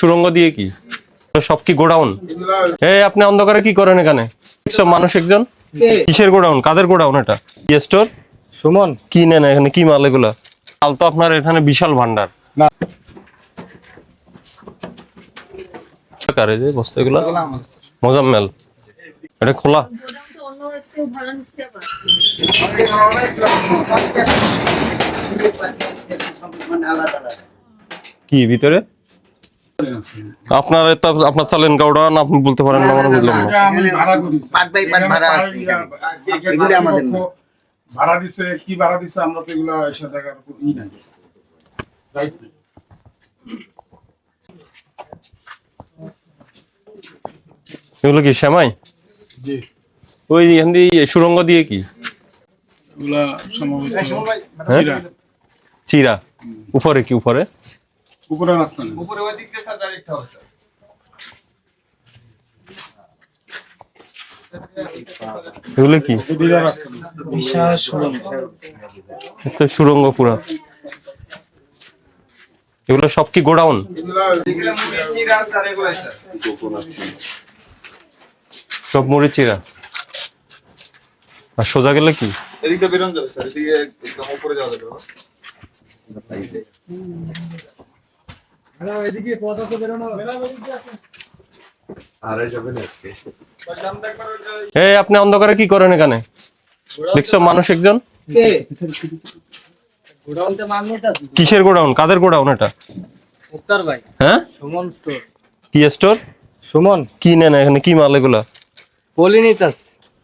সুরঙ্গ দিয়ে কি? সব কি গোডাউন? এই আপনি অন্ধকারে কি করেন এখানে? মানুষ একজন? কিসের গোডাউন? কাদের গোডাউন এটা? স্টোর সুমন। কি নেন এখানে? কি মাল এগুলা? মাল তো আপনার এখানে বিশাল ভান্ডার। কারে যে বস্তা এগুলা। মোজাম্মেল। এটা খোলা? কি ভিতরে? আপনার এটা আপনার চালেন গাউডান আপনি বলতে পারেন না মানে বুঝলাম না। আমি ভাড়া করি। পাট বাই পাট ভাড়া আছে এখানে। এগুলি আমাদের না। ভাড়া দিছে কি ভাড়া দিছে আমরা তো এগুলা এসে দেখার কোনো ই নাই। রাইট এগুলো কি শ্যামাই? জি। ওই এখান দিয়ে সুরঙ্গ দিয়ে কি? এগুলা সম্ভবত হ্যাঁ? চিরা। চিরা। উপরে কি উপরে? উপরে রাস্তা নেই। এগুলো কি এদিকে রাস্তা নেই বিশাল সুমন এ তো সুরঙ্গ। পুরা। এগুলো সব কি গোডাউন? সব মুড়ি চিরা আর সোজা গেলে কি? এদিকে বেরোন যাবে স্যার। এদিকে একদম উপরে যাওয়া যাবে। না? এই আপনি অন্ধকারে কি করেন এখানে? দেখছ মানুষ একজন? গোডাউনতে মাল নিতে কিসের গোডাউন? কাদের গোডাউন এটা? মুক্তার ভাই। হ্যাঁ? সুমন স্টোর কি স্টোর সুমন। কি নেন এখানে? কি মাল এগুলা?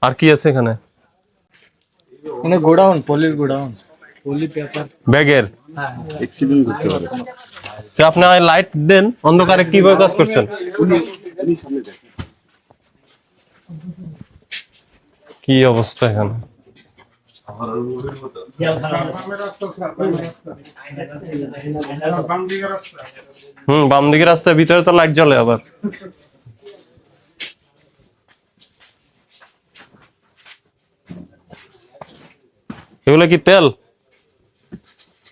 আর কি আছে এখানে? মানে গোডাউন পলির গোডাউন। পলি পেপার ব্যাগের? হ্যাঁ। তো আপনি লাইট দেন, অন্ধকারে কীভাবে কাজ করছেন? কি অবস্থা এখানে? দিকে হুম, বাম দিকের রাস্তার ভিতরে তো লাইট জ্বলে আবার। এগুলো কি তেল?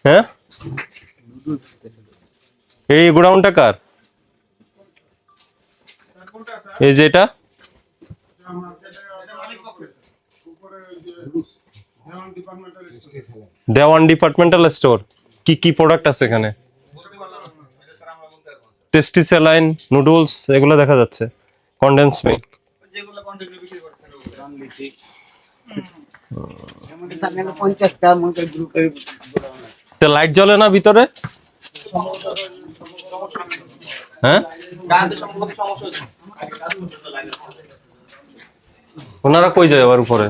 হ্যাঁ? এই গোডাউনটা কার? এই যে এটা? Dewan departmental store. কি কি প্রোডাক্ট আছে এখানে? টেস্টি স্যালাইন নুডলস এগুলো দেখা যাচ্ছে। কন্ডেন্স মিল্ক তো লাইট জ্বলে না ভিতরে? হ্যাঁ? কারেন্টের সম্পর্কে সমস্যা হচ্ছে। ওনারা কই যায় আবার উপরে?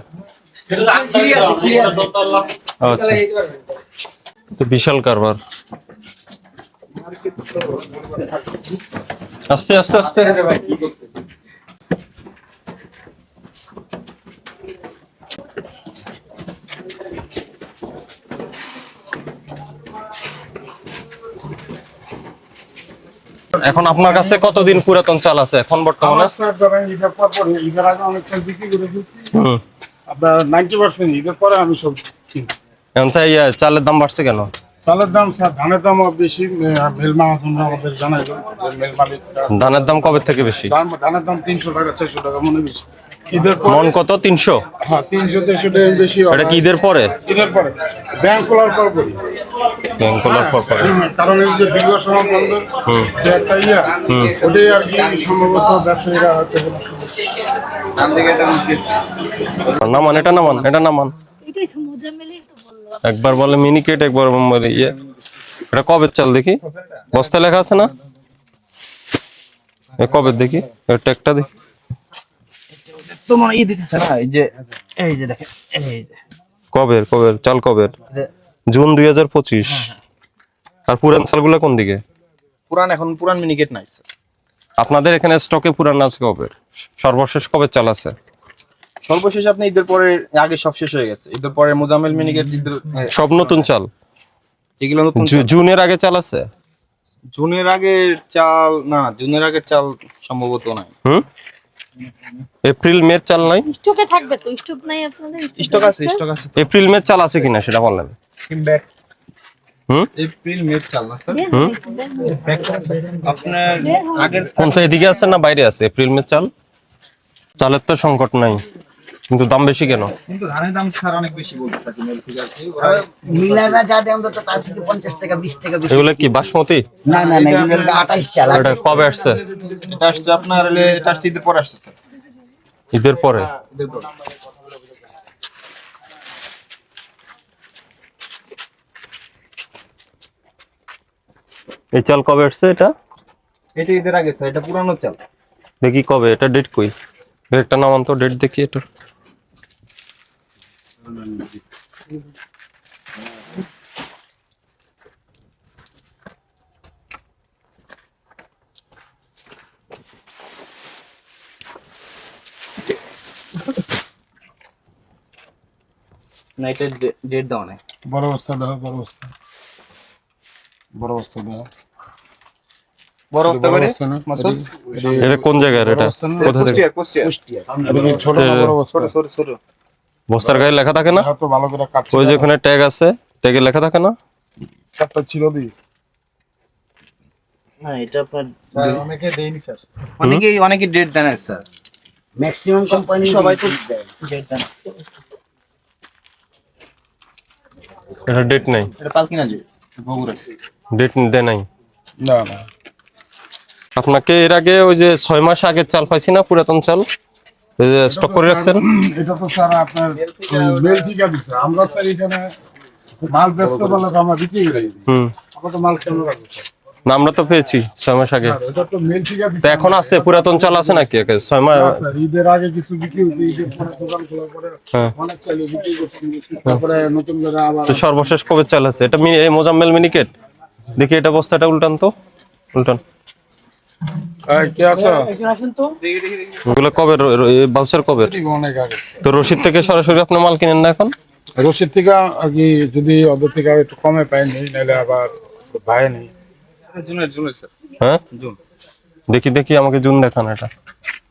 আচ্ছা। তো বিশাল কারবার। আস্তে আস্তে আস্তে। এখন আপনার কাছে কতদিন পুরাতন চাল আছে? এখন বর্তমানে? স্যার ধরেন ঈদের পর পরে ঈদের আগে অনেক চাল বিক্রি করে দিচ্ছি আপনার নাইনটি পার্সেন্ট ঈদের পরে আমি সব এখন চাই চালের দাম বাড়ছে কেন? চালের দাম স্যার ধানের দামও বেশি মেল মাহাজন আমাদের জানাই মেল মালিক ধানের দাম কবে থেকে বেশি? ধানের দাম তিনশো টাকা চারশো টাকা মনে বেশি। ঈদের মন কত? তিনশো? হ্যাঁ তিনশো বেশি এটা কি ঈদের পরে? ঈদের পরে। ব্যাংক খোলার পর করি। ব্যাংক পর পরে। কারণ এই যে দীর্ঘ সময় বন্ধ যে একটা ইয়া ওটাই আর কি সম্ভবত ব্যবসায়ীরা হয়তো নামান এটা নামান এটা নামান। এটাই তো মোজামেলি তো বলল। একবার বলে মিনি কেট একবার বলে ইয়ে। এটা কবে চাল দেখি? বস্তা লেখা আছে না? এ কবে দেখি? এর ট্যাগটা দেখি। তোমার ই দিতেছে না এই যে এই যে দেখেন এই যে। কবের কবের চাল কবের? জুন দুই হাজার পঁচিশ। আর পুরান চালগুলো কোন দিকে? পুরান এখন পুরান মিনিকেট নাই স্যার। আপনাদের এখানে স্টকে পুরান আছে কবের সর্বশেষ কবে চাল আছে? সর্বশেষ আপনি ঈদের পরে আগে সব শেষ হয়ে গেছে। ঈদের পরে মোজামেল মিনিকেট ঈদের সব নতুন চাল? যেগুলো নতুন জুনের আগে চাল আছে? জুনের আগের চাল না জুনের আগের চাল সম্ভবত নাই। হুম? এপ্রিল মে চাল নাই? স্টকে থাকবে তো স্টক নাই আপনাদের? স্টক আছে স্টক আছে এপ্রিল মে চাল আছে কিনা সেটা বললেন হুম এপ্রিল মে চাল না স্যার হুম আপনার আগের কোন এদিকে আছে না বাইরে আছে? এপ্রিল মে চাল? চালের তো সংকট নাই। কিন্তু দাম বেশি কেন? কিন্তু ধানের দাম স্যার অনেক বেশি বলতে মিল থেকে কি ওরা যা দেয় আমরা তো তার থেকে পঞ্চাশ টাকা বিশ টাকা বেশি। এগুলো কি বাসমতি? না না না এগুলো হলো আঠাশ চাল এটা কবে আসছে? এটা আসছে আপনার এটা আসছে ঈদের পরে আসছে ঈদের পরে? ঈদের পরে। এই চাল কবে আসছে এটা? এটা ঈদের আগে স্যার এটা পুরানো চাল। দেখি কবে এটা ডেট কই? একটা নামান তো ডেট দেখি এটা। না এটা ডেট দেওয়া নাই। বড় বস্তা দাও বড় বস্তা। বড় বস্তা দাও। বড় হতে পারে মাসুদ? এটা কোন জায়গার এটা? কোথা থেকে? কুষ্টিয়া কুষ্টিয়া। ছোট না বড় বস্তা ছোট ছোট ছোট বস্তার গায়ে লেখা থাকে না? হ্যাঁ তো ভালো করে কাটছে। ওই যে ওখানে ট্যাগ আছে ট্যাগে লেখা থাকে না? একটা ছিল দি না এটা আপনার স্যার অনেকে দেয়নি স্যার। অনেকেই অনেকে ডেট দেন স্যার। ম্যাক্সিমাম কোম্পানি সবাই তো ডেট দেন। এটা ডেট নাই। এটা পালকিনা যে বগুড়া ডেট দেয় নাই। না না। আপনাকে এর আগে ওই যে ছয় মাস আগের চাল পাইছি না পুরাতন চাল? ওই যে স্টক করে রাখছেন? এটা তো স্যার আপনার মেল ঠিকা আমরা স্যার এখানে মাল ব্যস্ত বলে তো আমরা বিক্রি করে দিই হুম। আমরা তো মাল কেন রাখব না আমরা তো পেয়েছি ছয় মাস আগে। তো এখন আছে পুরাতন চাল আছে নাকি? একে? ছয় মাস স্যার ঈদের আগে কিছু বিক্রি হয়েছে ঈদের পরে দোকান খোলার পরে হ্যাঁ। অনেক চালিয়ে বিক্রি করছি। তারপরে নতুন করে আবার তো সর্বশেষ কবে চাল আছে? এটা এই মোজাম্মেল মিনিকেট? দেখি এটা বস্তাটা উল্টান তো। উল্টান। কে আছো? ওগুলো কবে। তো রশিদ থেকে সরাসরি আপনি মাল কিনেন না এখন? রশিদ থেকে আর কি যদি ওদের থেকে একটু কমে পাইনি নাহলে আবার ভাই নেই। জুনের জুনের স্যার। হ্যাঁ? জুন। দেখি দেখি আমাকে জুন দেখান এটা।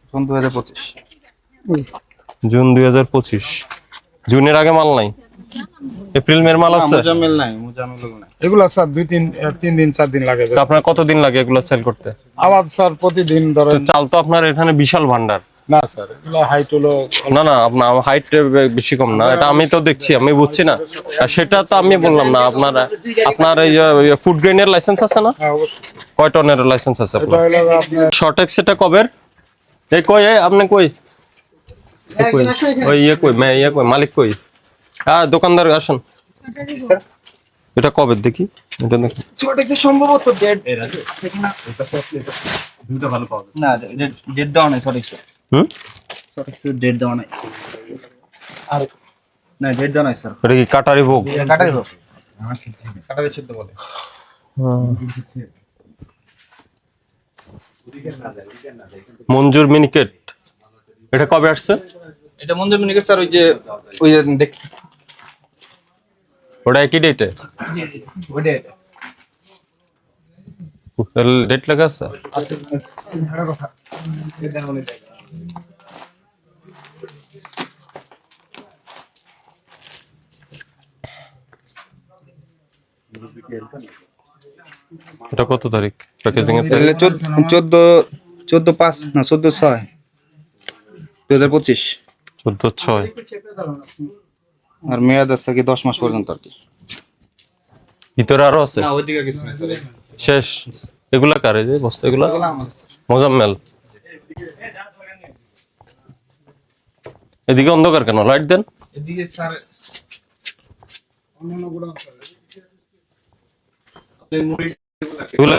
জুন দু হাজার পঁচিশ। জুন দুই হাজার পঁচিশ। জুনের আগে মাল নাই? এপ্রিল মের মাল আছে? মোজামিল নাই মোজামিল নাই। এগুলা স্যার দুই তিন তিন দিন চার দিন লাগে। তো আপনার কতদিন লাগে এগুলো সেল করতে? আবার স্যার প্রতিদিন তো ধরেন চাল তো আপনার এখানে বিশাল ভান্ডার। না স্যার এগুলো হাইট হলো না না আপনার হাইট বেশি কম না। এটা আমি তো দেখছি আমি বুঝছি না। আর সেটা তো আমি বললাম না আপনার আপনার এই ফুড গ্রেনের লাইসেন্স আছে না? হ্যাঁ অবশ্যই। কয় টনের লাইসেন্স আছে আপনার? শর্টেক্স এটা কবের? এই কই আপনি কই? কই? ওই ইয়ে কই মে ইয়ে কই মালিক কই? হ্যাঁ দোকানদার আসুন। এটা কবে? দেখি। এটা দেখি। সম্ভবত ডেট না ডেট দেওয়া নাই সঠিক স্যার। হুম? স্যার ডেট দেওয়া নাই। আর না ডেট দেওয়া নাই স্যার। এটা কি কাটারি ভোগ? কাটাই হোক কাটাই সিদ্ধ বলে। মঞ্জুর মিনিকেট। এটা কবে আসছে? এটা মঞ্জুর মিনিকেট স্যার ওই যে ওই যে দেখ ওটা একই ডেটে ডেট লেখা আছে? এটা কত তারিখ? প্যাকেজিং এর তারিখ? চোদ্দ চোদ্দ পাঁচ না চোদ্দ ছয়। দু হাজার পঁচিশ। চোদ্দ ছয়। আর মেয়াদ আছে কি দশ মাস পর্যন্ত আর কি। ভিতরে আরও আছে? না ওইদিকে কিছু নেই শেষ। এগুলা কারে যে বস্তা এগুলা? মোজাম্মেল। এদিকে অন্ধকার কেন? লাইট দেন। এদিকে স্যার এগুলা